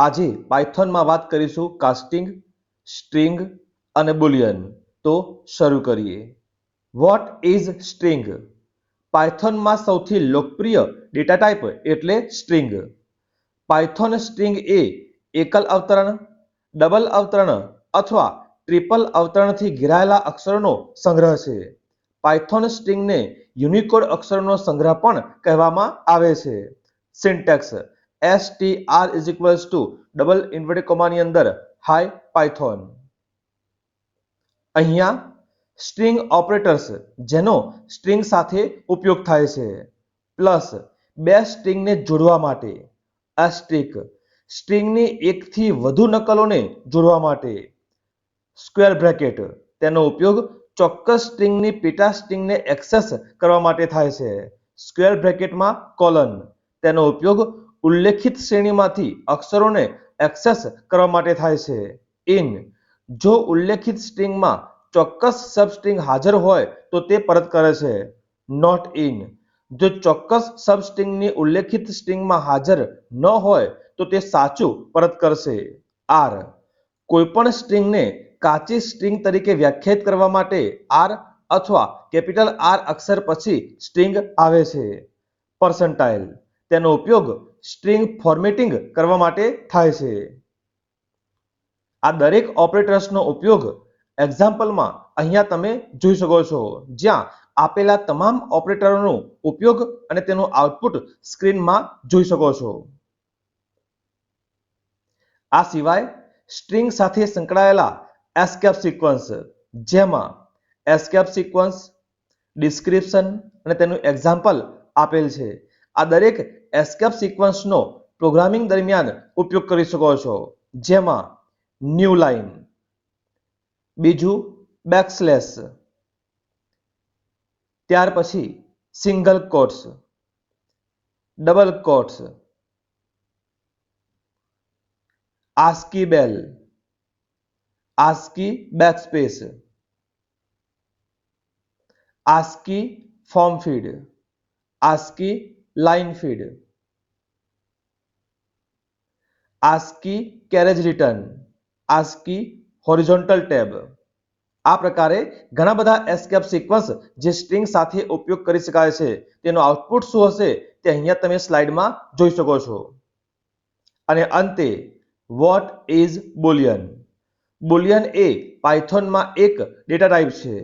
આજે પાયથોનમાં વાત કરીશું કાસ્ટિંગ, સ્ટ્રિંગ અને બુલિયન. તો શરૂ કરીએ. વોટ ઇઝ સ્ટ્રિંગ પાયથોનમાં સૌથી લોકપ્રિય ડેટા ટાઈપ એટલે સ્ટ્રિંગ. પાયથોન સ્ટ્રિંગ એ એકલ અવતરણ, ડબલ અવતરણ અથવા ટ્રિપલ અવતરણથી ઘેરાયેલા અક્ષરોનો સંગ્રહ છે. પાયથોન સ્ટ્રિંગને યુનિકોડ અક્ષરોનો સંગ્રહ પણ કહેવામાં આવે છે. Syntax. S T R is equals to double inverted અંદર હાઈ પાયથોન અહીંયા સ્ટ્રિંગ ઓપરેટર્સ જેનો સ્ટ્રિંગ સાથે ઉપયોગ થાય છે પ્લસ બે સ્ટ્રિંગને જોડવા માટે એસ્ટ્રિક સ્ટ્રિંગની એકથી વધુ નકલોને જોડવા માટે સ્ક્વેર બ્રેકેટ તેનો ઉપયોગ ચોક્કસ સ્ટ્રિંગની પેટા સ્ટ્રિંગને એક્સેસ કરવા માટે થાય છે સ્ક્વેર બ્રેકેટમાં કોલન તેનો ઉપયોગ ઉલ્લેખિત શ્રેણીમાંથી અક્ષરોને એક્સેસ કરવા માટે થાય છે. ઇન. જો ઉલ્લેખિત સ્ટ્રિંગમાં ચોક્કસ સબસ્ટ્રિંગ હાજર હોય તો તે પરત કરે છે. Not in. જો ચોક્કસ સબસ્ટ્રિંગની ઉલ્લેખિત સ્ટ્રિંગમાં હાજર ન હોય તો તે સાચું પરત કરશે. આર. કોઈપણ સ્ટ્રિંગને કાચી સ્ટ્રિંગ તરીકે વ્યાખ્યાયિત કરવા માટે આર અથવા કેપિટલ આર અક્ષર પછી સ્ટ્રિંગ આવે છે. પર્સન્ટાઇલ. તેનો ઉપયોગ સ્ટ્રિંગ ફોર્મેટિંગ કરવા માટે થાય છે. આ દરેક ઓપરેટર્સનો ઉપયોગ એક્ઝામ્પલમાં અહીંયા તમે જોઈ શકો છો, જ્યાં આપેલા તમામ ઓપરેટરોનો ઉપયોગ અને તેનું આઉટપુટ સ્ક્રીનમાં જોઈ શકો છો. આ સિવાય સ્ટ્રિંગ સાથે સંકળાયેલા એસ્કેપ સિક્વન્સ જેમાં એસ્કેપ સિક્વન્સ ડિસ્ક્રિપ્શન અને તેનું એક્ઝામ્પલ આપેલ છે. આ દરેક એસ્કેપ સિક્વન્સનો પ્રોગ્રામિંગ દરમિયાન ઉપયોગ કરી શકો છો. જેમાં ન્યૂ લાઇન બીજું બેકસ્લેશ ત્યાર પછી single quotes double quotes ASCII bell ASCII backspace ASCII form feed ASCII line feed. ASCII carriage return ASCII horizontal tab આ પ્રકારે ઘણા બધા એસ્કેપ સિક્વન્સ જે સ્ટ્રિંગ સાથે ઉપયોગ કરી શકાય છે, તેનું આઉટપુટ શું હશે તે અહીંયા તમે સ્લાઇડમાં જોઈ શકો છો. અને અંતે વોટ ઇઝ બુલિયન બુલિયન એ પાયથોનમાં એક ડેટા ટાઈપ છે.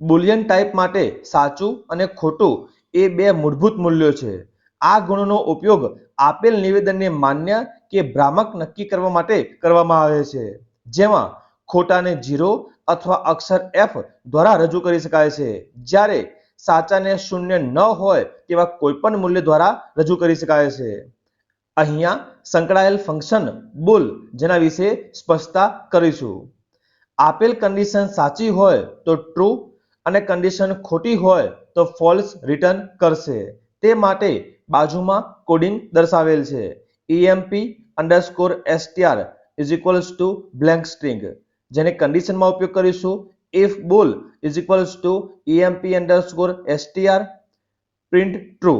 બુલિયન ટાઈપ માટે સાચું અને ખોટું એ બે મૂળભૂત મૂલ્યો છે. આ ગુણનો ઉપયોગ આપેલ નિવેદનને માન્ય કે ભ્રામક નક્કી કરવા માટે કરવામાં આવે છે. જેમાં ખોટાને ઝીરો અથવા અક્ષર એફ દ્વારા રજૂ કરી શકાય છે. જ્યારે સાચાને શૂન્ય ન હોય તેવા કોઈપણ મૂલ્ય દ્વારા રજૂ કરી શકાય છે. અહીંયા સંકળાયેલ ફંક્શન બુલ જેના વિશે સ્પષ્ટતા કરીશું. આપેલ કન્ડિશન સાચી હોય તો ટ્રુ અને કન્ડિશન ખોટી હોય તો ફોલ્સ રિટર્ન કરશે. તે માટે બાજુમાં કોડિંગ દર્શાવેલ છે. EMP underscore STR is equals to blank string જેને કન્ડિશનમાં ઉપયોગ કરીશું. If bool is equals to emp underscore str print true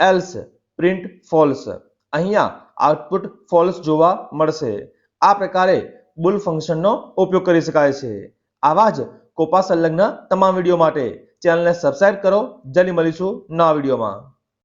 else print false અહીંયા આઉટપુટ ફોલ્સ જોવા મળશે. આ પ્રકારે બુલ ફંક્શનનો ઉપયોગ કરી શકાય છે. આવા જ કોપા સંલગ્ન તમામ વીડિયો માટે. ચેનલને સબસ્ક્રાઇબ કરો. જલ્દી મળીશું નવા વિડીયોમાં.